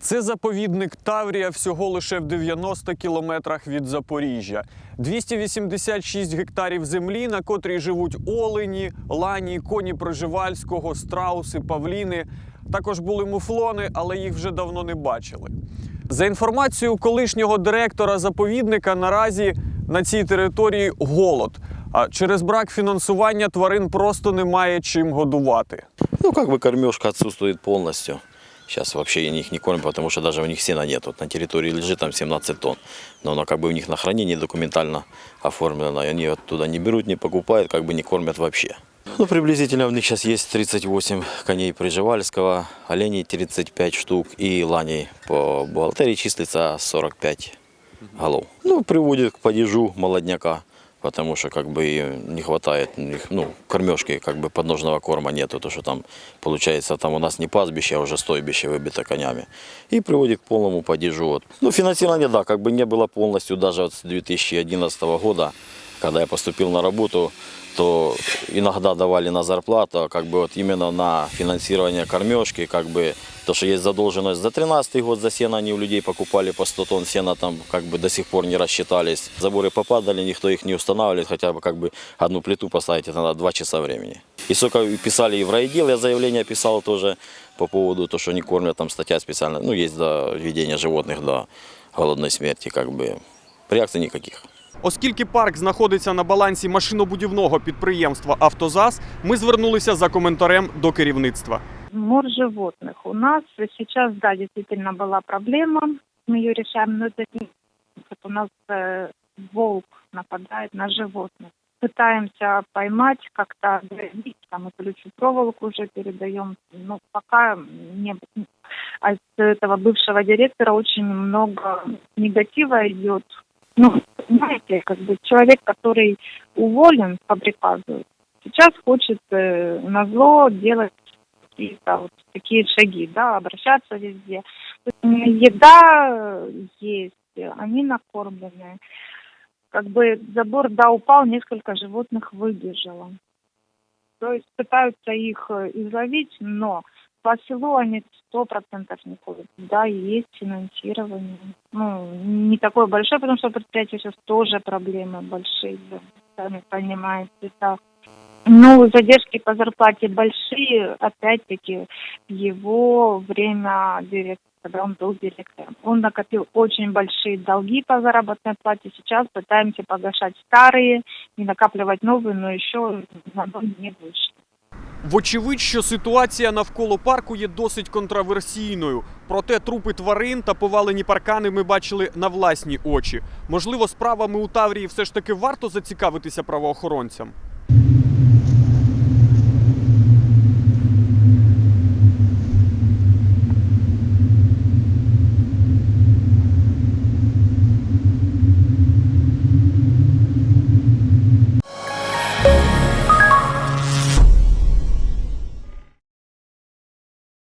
Це заповідник Таврія всього лише в 90 кілометрах від Запоріжжя. 286 гектарів землі, на котрій живуть олені, лані, коні Проживальського, страуси, павліни. Також були муфлони, але їх вже давно не бачили. За інформацією колишнього директора заповідника, наразі на цій території голод. А через брак фінансування тварин просто немає чим годувати. Ну, как бы кормежка отсутствует полностью. Сейчас вообще их не кормят, потому что даже у них сена нет. Вот на территории лежит там 17 тонн. Но оно как бы у них на хранении документально оформлено. И они оттуда не берут, не покупают, как бы не кормят вообще. Ну, приблизительно у них сейчас есть 38 коней Приживальского, оленей 35 штук и ланей по бухгалтерии числится 45 голов. Ну, приводит к падежу молодняка, потому что как бы не хватает ну, кормежки, как бы подножного корма нету, то что там получается там у нас не пастбище, а уже стойбище выбито конями. И приводит к полному падежу. Вот. Ну, финансирование, да, как бы не было полностью даже вот с 2011 года, когда я поступил на работу, то иногда давали на зарплату, как бы вот именно на финансирование кормежки, как бы то, что есть задолженность за 13 год за сено, они у людей покупали по 100 тонн сена, там как бы до сих пор не рассчитались. Заборы попадали, никто их не устанавливает, хотя бы как бы одну плиту поставить, это надо 2 часа времени. И сколько писали и в райотдел, я заявление писал тоже по поводу того, что не кормят, там статья специально, ну есть до введения животных до голодной смерти, как бы реакций никаких. Оскільки парк знаходиться на балансі машинобудівного підприємства Автозас, ми звернулися за коментарем до керівництва. Мор животных. У нас сейчас, да, действительно была проблема. Мы ее решаем, но это не вот у нас э, волк нападает на животных. Пытаемся поймать, как-то оградить, там и колючую проволоку уже передаем. Но пока не... А с этого бывшего директора очень много негатива идет. Ну, знаете, как бы человек, который уволен по приказу, сейчас хочет э, на зло делать какие-то вот такие шаги, да, обращаться везде. Еда есть, они накормлены. Как бы забор, да, упал, несколько животных выбежало. То есть пытаются их э, изловить, но по селу они сто процентов не ходят. Да, есть финансирование. Ну, не такое большое, потому что предприятие сейчас тоже проблемы большие, да, сами понимаете, да. Ну, задержки по зарплате большие, опять-таки, его время директора, он был директором. Он накопил очень большие долги по заработной плате. Сейчас пытаемся погашать старые и накапливать новые, но еще на не вышли. Вочевидь, що ситуація навколо парку є досить контраверсійною. Проте трупи тварин та повалені паркани ми бачили на власні очі. Можливо, справами у Таврії все ж таки варто зацікавитися правоохоронцям.